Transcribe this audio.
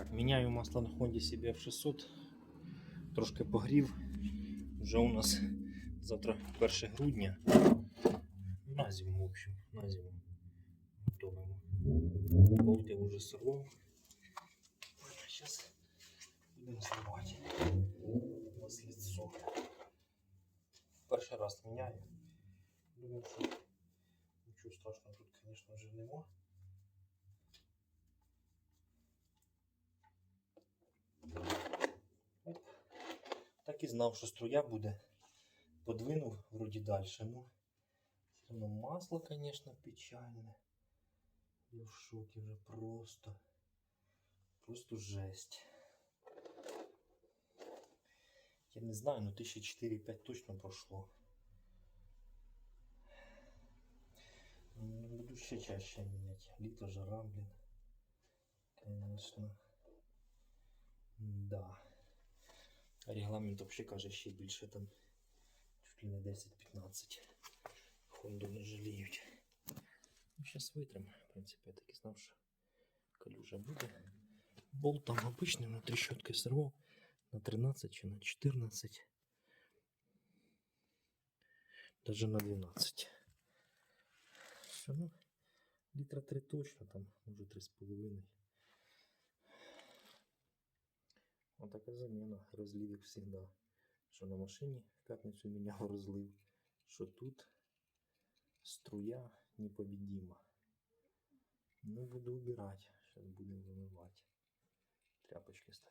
Так, міняю масло на Honda CBF 600. Трошки погрів. Вже у нас завтра 1 грудня. На зиму, в общем, на зиму. Готовимо. Болт я вже сорвав. Зараз будемо зливати маслицо. Перший раз міняю. Думаю, що нічого страшного тут, звісно, вже нема. Так і знав, що струя буде. Подвинув вроді далі. Ну, все одно масло, звісно, печальне. Я в шокі вже просто. Просто жесть. Я не знаю, ну 1004-5 точно прошло. Ну, Буду ще чаще менять. Літо жара, блін. Конечно. Да. Регламент вообще каже ще більше там чуть ли не 10-15. Хонду не жаліють. Ну, зараз витрим. В принципі, я так і знав, що калюжа буде. Болт там обичний, внутрі щотки сорвав на 13 чи на 14. Даже на 12. Все, ну, літра 3 точно, там, може 3,5. Вот така заміна. Розлив, як завжди. Що на машині в п'ятницю міняв розлив, що тут струя непобедима. Ну, буду убирать. Сейчас будем вымывать. Тряпочки старые.